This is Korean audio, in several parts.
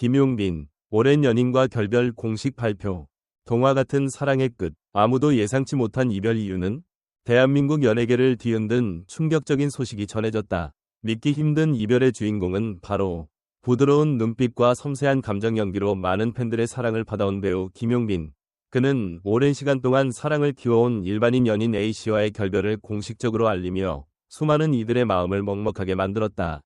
김용빈, 오랜 연인과 결별 공식 발표. 동화 같은 사랑의 끝. 아무도 예상치 못한 이별 이유는 대한민국 연예계를 뒤흔든 충격적인 소식이 전해졌다. 믿기 힘든 이별의 주인공은 바로 부드러운 눈빛과 섬세한 감정 연기로 많은 팬들의 사랑을 받아온 배우 김용빈. 그는 오랜 시간 동안 사랑을 키워온 일반인 연인 A씨와의 결별을 공식적으로 알리며 수많은 이들의 마음을 먹먹하게 만들었다.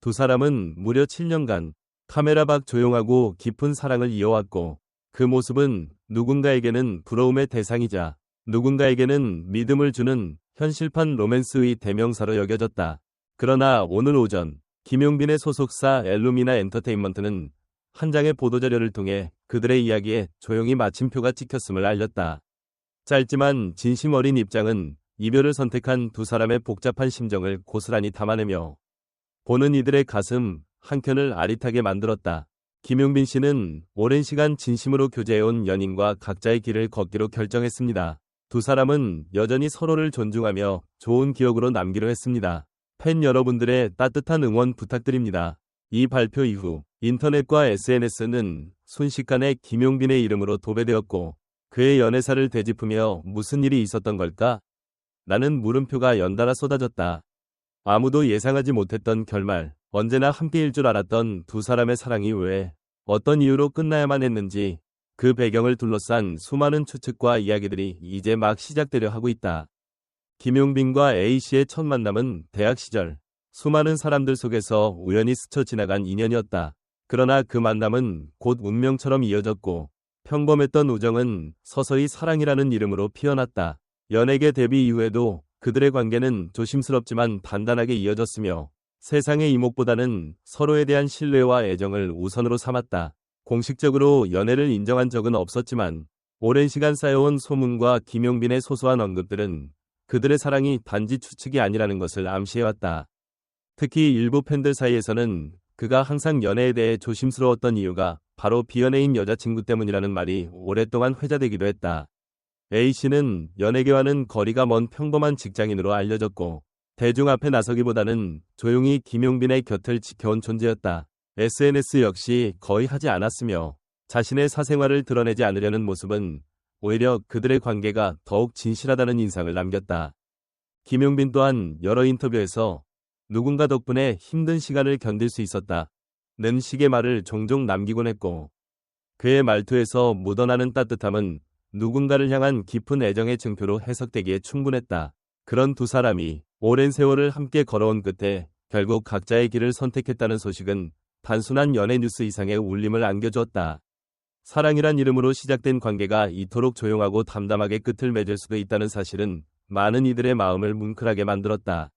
두 사람은 무려 7년간 카메라 밖 조용하고 깊은 사랑을 이어왔고 그 모습은 누군가에게는 부러움의 대상이자 누군가에게는 믿음을 주는 현실판 로맨스의 대명사로 여겨졌다. 그러나 오늘 오전 김용빈의 소속사 엘루미나 엔터테인먼트는 한 장의 보도자료를 통해 그들의 이야기에 조용히 마침표가 찍혔음을 알렸다. 짧지만 진심 어린 입장은 이별을 선택한 두 사람의 복잡한 심정을 고스란히 담아내며 보는 이들의 가슴 한켠을 아릿하게 만들었다. 김용빈 씨는 오랜 시간 진심으로 교제해온 연인과 각자의 길을 걷기로 결정했습니다. 두 사람은 여전히 서로를 존중하며 좋은 기억으로 남기로 했습니다. 팬 여러분들의 따뜻한 응원 부탁드립니다. 이 발표 이후 인터넷과 SNS는 순식간에 김용빈의 이름으로 도배되었고 그의 연애사를 되짚으며 무슨 일이 있었던 걸까? 라는 물음표가 연달아 쏟아졌다. 아무도 예상하지 못했던 결말, 언제나 함께일 줄 알았던 두 사람의 사랑이 왜 어떤 이유로 끝나야만 했는지 그 배경을 둘러싼 수많은 추측과 이야기들이 이제 막 시작되려 하고 있다. 김용빈과 A씨의 첫 만남은 대학 시절 수많은 사람들 속에서 우연히 스쳐 지나간 인연이었다. 그러나 그 만남은 곧 운명처럼 이어졌고 평범했던 우정은 서서히 사랑이라는 이름으로 피어났다. 연예계 데뷔 이후에도 그들의 관계는 조심스럽지만 단단하게 이어졌으며 세상의 이목보다는 서로에 대한 신뢰와 애정을 우선으로 삼았다. 공식적으로 연애를 인정한 적은 없었지만 오랜 시간 쌓여온 소문과 김용빈의 소소한 언급들은 그들의 사랑이 단지 추측이 아니라는 것을 암시해왔다. 특히 일부 팬들 사이에서는 그가 항상 연애에 대해 조심스러웠던 이유가 바로 비연애인 여자친구 때문이라는 말이 오랫동안 회자되기도 했다. A씨는 연예계와는 거리가 먼 평범한 직장인으로 알려졌고 대중 앞에 나서기보다는 조용히 김용빈의 곁을 지켜온 존재였다. SNS 역시 거의 하지 않았으며 자신의 사생활을 드러내지 않으려는 모습은 오히려 그들의 관계가 더욱 진실하다는 인상을 남겼다. 김용빈 또한 여러 인터뷰에서 누군가 덕분에 힘든 시간을 견딜 수 있었다. 는 식의 말을 종종 남기곤 했고 그의 말투에서 묻어나는 따뜻함은 누군가를 향한 깊은 애정의 증표로 해석되기에 충분했다. 그런 두 사람이 오랜 세월을 함께 걸어온 끝에 결국 각자의 길을 선택했다는 소식은 단순한 연애 뉴스 이상의 울림을 안겨주었다. 사랑이란 이름으로 시작된 관계가 이토록 조용하고 담담하게 끝을 맺을 수도 있다는 사실은 많은 이들의 마음을 뭉클하게 만들었다.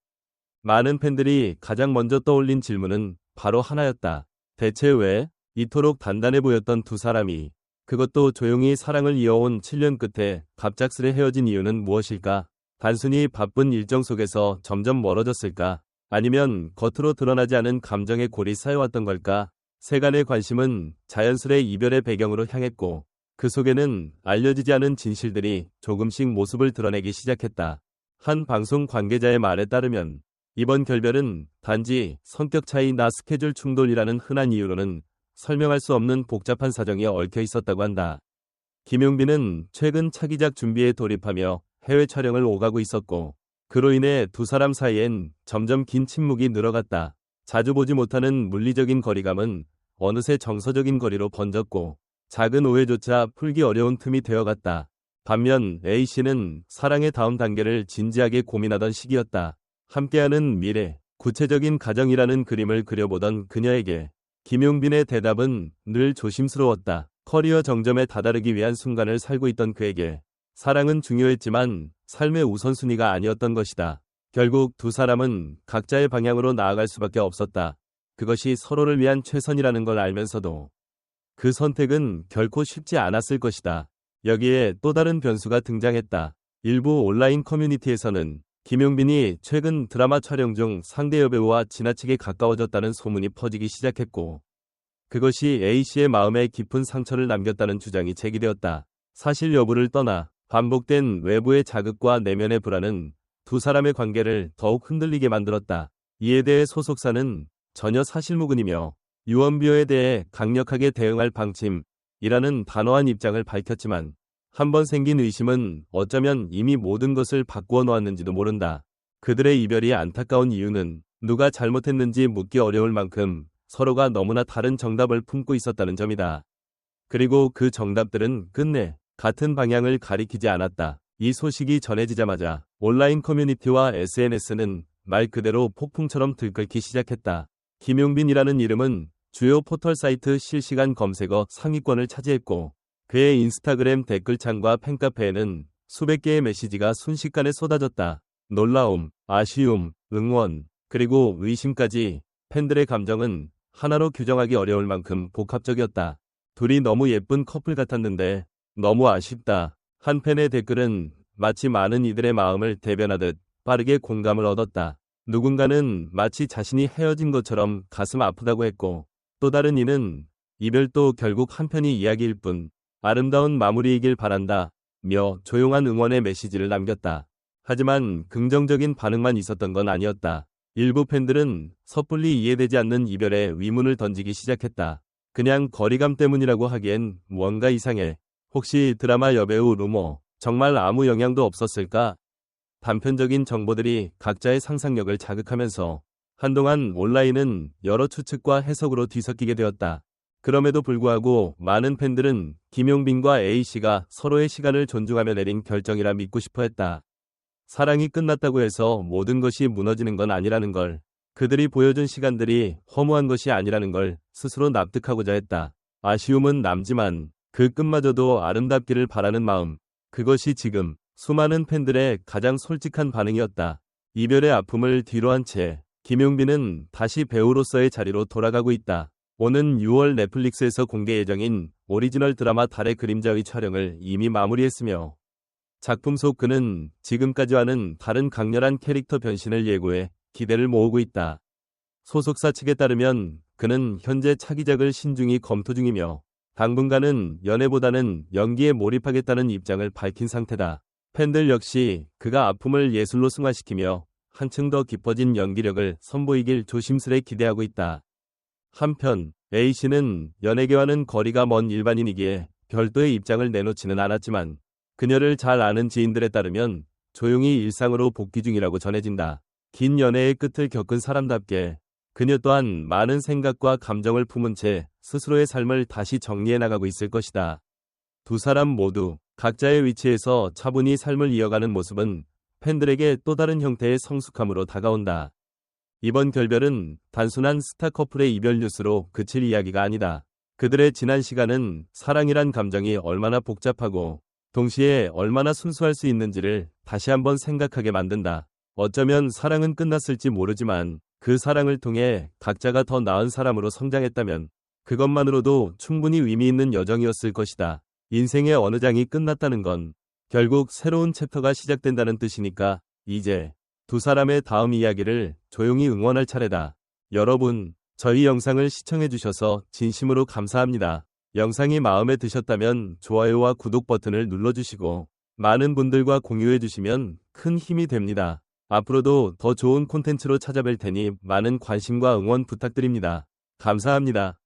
많은 팬들이 가장 먼저 떠올린 질문은 바로 하나였다. 대체 왜 이토록 단단해 보였던 두 사람이 그것도 조용히 사랑을 이어온 7년 끝에 갑작스레 헤어진 이유는 무엇일까? 단순히 바쁜 일정 속에서 점점 멀어졌을까? 아니면 겉으로 드러나지 않은 감정의 골이 쌓여왔던 걸까? 세간의 관심은 자연스레 이별의 배경으로 향했고 그 속에는 알려지지 않은 진실들이 조금씩 모습을 드러내기 시작했다. 한 방송 관계자의 말에 따르면 이번 결별은 단지 성격 차이나 스케줄 충돌이라는 흔한 이유로는 설명할 수 없는 복잡한 사정이 얽혀 있었다고 한다. 김용빈은 최근 차기작 준비에 돌입하며 해외 촬영을 오가고 있었고 그로 인해 두 사람 사이엔 점점 긴 침묵이 늘어갔다. 자주 보지 못하는 물리적인 거리감은 어느새 정서적인 거리로 번졌고 작은 오해조차 풀기 어려운 틈이 되어갔다. 반면 A씨는 사랑의 다음 단계를 진지하게 고민하던 시기였다. 함께하는 미래, 구체적인 가정이라는 그림을 그려보던 그녀에게 김용빈의 대답은 늘 조심스러웠다. 커리어 정점에 다다르기 위한 순간을 살고 있던 그에게 사랑은 중요했지만 삶의 우선순위가 아니었던 것이다. 결국 두 사람은 각자의 방향으로 나아갈 수밖에 없었다. 그것이 서로를 위한 최선이라는 걸 알면서도 그 선택은 결코 쉽지 않았을 것이다. 여기에 또 다른 변수가 등장했다. 일부 온라인 커뮤니티에서는 김용빈이 최근 드라마 촬영 중 상대 여배우와 지나치게 가까워졌다는 소문이 퍼지기 시작했고 그것이 A씨의 마음에 깊은 상처를 남겼다는 주장이 제기되었다. 사실 여부를 떠나 반복된 외부의 자극과 내면의 불안은 두 사람의 관계를 더욱 흔들리게 만들었다. 이에 대해 소속사는 전혀 사실무근이며 유언비어에 대해 강력하게 대응할 방침이라는 단호한 입장을 밝혔지만 한번 생긴 의심은 어쩌면 이미 모든 것을 바꾸어 놓았는지도 모른다. 그들의 이별이 안타까운 이유는 누가 잘못했는지 묻기 어려울 만큼 서로가 너무나 다른 정답을 품고 있었다는 점이다. 그리고 그 정답들은 끝내 같은 방향을 가리키지 않았다. 이 소식이 전해지자마자 온라인 커뮤니티와 SNS는 말 그대로 폭풍처럼 들끓기 시작했다. 김용빈이라는 이름은 주요 포털 사이트 실시간 검색어 상위권을 차지했고 그의 인스타그램 댓글창과 팬카페에는 수백 개의 메시지가 순식간에 쏟아졌다. 놀라움, 아쉬움, 응원, 그리고 의심까지 팬들의 감정은 하나로 규정하기 어려울 만큼 복합적이었다. 둘이 너무 예쁜 커플 같았는데 너무 아쉽다. 한 팬의 댓글은 마치 많은 이들의 마음을 대변하듯 빠르게 공감을 얻었다. 누군가는 마치 자신이 헤어진 것처럼 가슴 아프다고 했고 또 다른 이는 이별도 결국 한편이 이야기일 뿐 아름다운 마무리이길 바란다 며 조용한 응원의 메시지를 남겼다. 하지만 긍정적인 반응만 있었던 건 아니었다. 일부 팬들은 섣불리 이해되지 않는 이별에 위문을 던지기 시작했다. 그냥 거리감 때문이라고 하기엔 무언가 이상해. 혹시 드라마 여배우 루머 정말 아무 영향도 없었을까? 단편적인 정보들이 각자의 상상력을 자극하면서 한동안 온라인은 여러 추측과 해석으로 뒤섞이게 되었다. 그럼에도 불구하고 많은 팬들은 김용빈과 A씨가 서로의 시간을 존중하며 내린 결정이라 믿고 싶어 했다. 사랑이 끝났다고 해서 모든 것이 무너지는 건 아니라는 걸, 그들이 보여준 시간들이 허무한 것이 아니라는 걸 스스로 납득하고자 했다. 아쉬움은 남지만 그 끝마저도 아름답기를 바라는 마음, 그것이 지금 수많은 팬들의 가장 솔직한 반응이었다. 이별의 아픔을 뒤로한 채 김용빈은 다시 배우로서의 자리로 돌아가고 있다. 오는 6월 넷플릭스에서 공개 예정인 오리지널 드라마 달의 그림자의 촬영을 이미 마무리했으며 작품 속 그는 지금까지와는 다른 강렬한 캐릭터 변신을 예고해 기대를 모으고 있다. 소속사 측에 따르면 그는 현재 차기작을 신중히 검토 중이며 당분간은 연애보다는 연기에 몰입하겠다는 입장을 밝힌 상태다. 팬들 역시 그가 아픔을 예술로 승화시키며 한층 더 깊어진 연기력을 선보이길 조심스레 기대하고 있다. 한편 A씨는 연예계와는 거리가 먼 일반인이기에 별도의 입장을 내놓지는 않았지만 그녀를 잘 아는 지인들에 따르면 조용히 일상으로 복귀 중이라고 전해진다. 긴 연애의 끝을 겪은 사람답게 그녀 또한 많은 생각과 감정을 품은 채 스스로의 삶을 다시 정리해 나가고 있을 것이다. 두 사람 모두 각자의 위치에서 차분히 삶을 이어가는 모습은 팬들에게 또 다른 형태의 성숙함으로 다가온다. 이번 결별은 단순한 스타 커플의 이별 뉴스로 그칠 이야기가 아니다. 그들의 지난 시간은 사랑이란 감정이 얼마나 복잡하고 동시에 얼마나 순수할 수 있는지를 다시 한번 생각하게 만든다. 어쩌면 사랑은 끝났을지 모르지만 그 사랑을 통해 각자가 더 나은 사람으로 성장했다면 그것만으로도 충분히 의미 있는 여정이었을 것이다. 인생의 어느 장이 끝났다는 건 결국 새로운 챕터가 시작된다는 뜻이니까 이제 두 사람의 다음 이야기를 조용히 응원할 차례다. 여러분, 저희 영상을 시청해주셔서 진심으로 감사합니다. 영상이 마음에 드셨다면 좋아요와 구독 버튼을 눌러주시고 많은 분들과 공유해주시면 큰 힘이 됩니다. 앞으로도 더 좋은 콘텐츠로 찾아뵐 테니 많은 관심과 응원 부탁드립니다. 감사합니다.